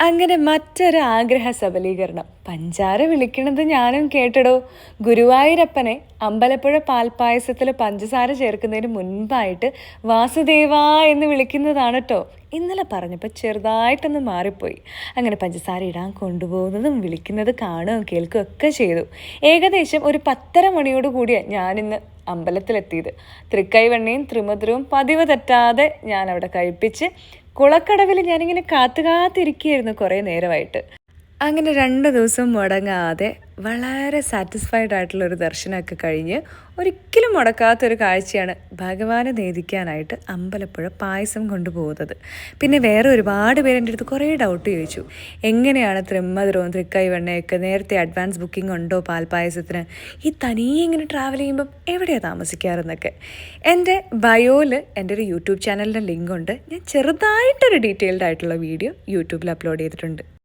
അങ്ങനെ മറ്റൊരു ആഗ്രഹ സബലീകരണം. പഞ്ചാര വിളിക്കണത് ഞാനും കേട്ടടോ. ഗുരുവായൂരപ്പനെ അമ്പലപ്പുഴ പാൽപ്പായസത്തിൽ പഞ്ചസാര ചേർക്കുന്നതിന് മുൻപായിട്ട് വാസുദേവ എന്ന് വിളിക്കുന്നതാണ് കേട്ടോ ഇന്നലെ പറഞ്ഞപ്പോൾ ചെറുതായിട്ടൊന്ന് മാറിപ്പോയി. അങ്ങനെ പഞ്ചസാര ഇടാൻ കൊണ്ടുപോകുന്നതും വിളിക്കുന്നത് കാണുകയും കേൾക്കുകയും ഒക്കെ ചെയ്തു. ഏകദേശം ഒരു പത്തര മണിയോട് കൂടിയാണ് ഞാനിന്ന് അമ്പലത്തിലെത്തിയത്. തൃക്കൈവെണ്ണയും ത്രിമധുരവും പതിവ് തെറ്റാതെ ഞാൻ അവിടെ കഴിപ്പിച്ച് കുളക്കടവിൽ ഞാനിങ്ങനെ കാത്തു കാത്തിരിക്കുകയായിരുന്നു കുറേ നേരമായിട്ട്. അങ്ങനെ രണ്ട് ദിവസം മുടങ്ങാതെ വളരെ സാറ്റിസ്ഫൈഡ് ആയിട്ടുള്ള ഒരു ദർശനമൊക്കെ കഴിഞ്ഞ് ഒരിക്കലും മുടക്കാത്തൊരു കാഴ്ചയാണ് ഭഗവാനെ നേദിക്കാനായിട്ട് അമ്പലപ്പുഴ പായസം കൊണ്ടുപോകുന്നത്. പിന്നെ വേറെ ഒരുപാട് പേര് എന്റെ അടുത്ത് കുറേ ഡൗട്ട് ചോദിച്ചു. എങ്ങനെയാണ് ത്രിമ്മതിരവും തൃക്കൈവെണ്ണയൊക്കെ നേരത്തെ അഡ്വാൻസ് ബുക്കിംഗ് ഉണ്ടോ പാൽപ്പായസത്തിന് ഈ തനിയെ ഇങ്ങനെ ട്രാവൽ ചെയ്യുമ്പം എവിടെയാണ് താമസിക്കാറെന്നൊക്കെ. എന്റെ ബയോയിൽ എന്റെ ഒരു യൂട്യൂബ് ചാനലിന്റെ ലിങ്ക് ഉണ്ട്. ഞാൻ ചെറുതായിട്ടൊരു ഡീറ്റെയിൽഡ് ആയിട്ടുള്ള വീഡിയോ യൂട്യൂബിൽ അപ്ലോഡ് ചെയ്തിട്ടുണ്ട്.